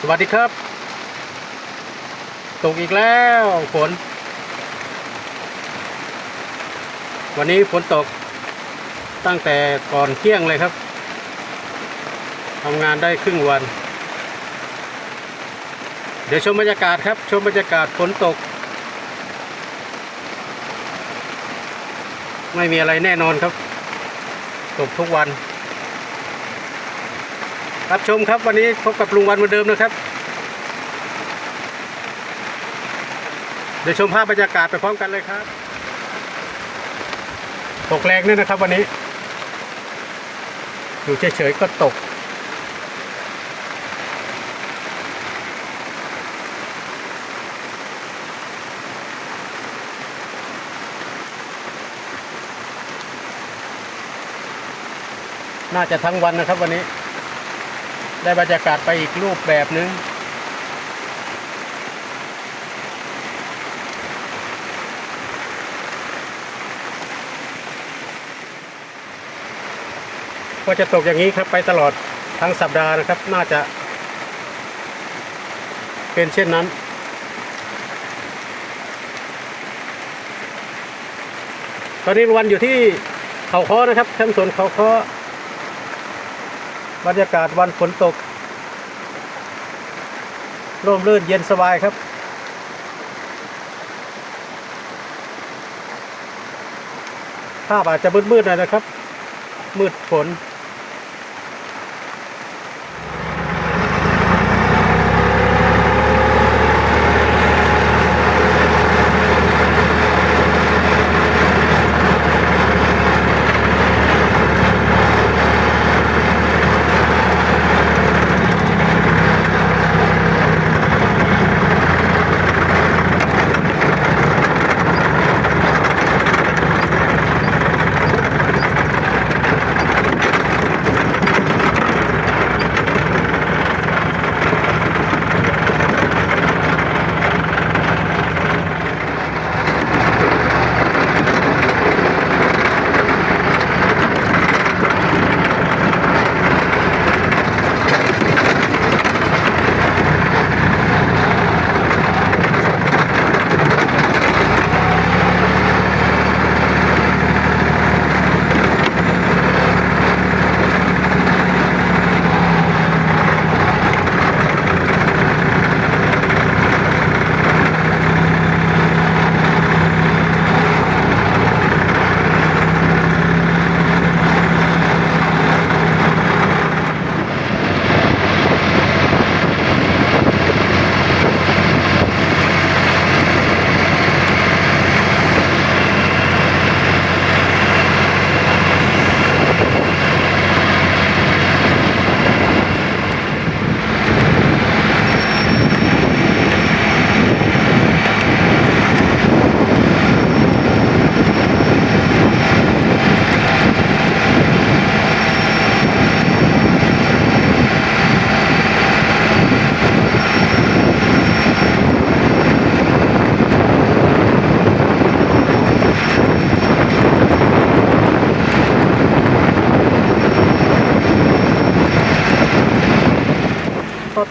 สวัสดีครับ ตกอีกแล้วฝน วันนี้ฝนตกตั้งแต่ก่อนเที่ยงเลยครับทำงานได้ครึ่งวัน เดี๋ยวชมบรรยากาศครับ ชมบรรยากาศฝนตก ไม่มีอะไรแน่นอนครับ ตกทุกวัน รับชมครับวันนี้พบกับลุงวันเหมือนเดิมนะครับ เดี๋ยวชมภาพบรรยากาศไปพร้อมกันเลยครับ ตกแรงด้วยนะครับวันนี้ อยู่เฉยๆก็ตก น่าจะทั้งวันนะครับวันนี้ ได้บรรยากาศไปอีกรูปแบบนึงก็จะตกอย่างนี้ครับไปตลอดทั้งสัปดาห์นะครับ น่าจะ เป็นเช่นนั้น ตอนนี้วันอยู่ที่เขาค้อนะครับแคมป์สวนเขาค้อ บรรยากาศวันฝนตก ร่มรื่นเย็นสบายครับ ภาพอาจจะมืดๆหน่อยนะครับ มืดฝน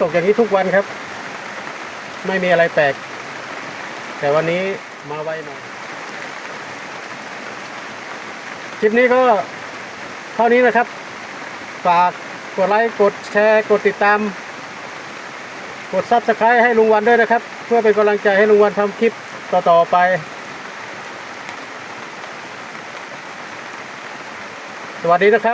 ตกอย่างนี้ทุกวันครับ ไม่มีอะไรแปลก แต่วันนี้มาไวหน่อยคลิปนี้ก็เท่านี้นะครับ ฝากกดไลค์ กดแชร์ กดติดตาม กดซับสไครต์ให้ลุงวันด้วยนะครับ เพื่อเป็นกำลังใจให้ลุงวันทำคลิปต่อๆไป สวัสดีนะครับ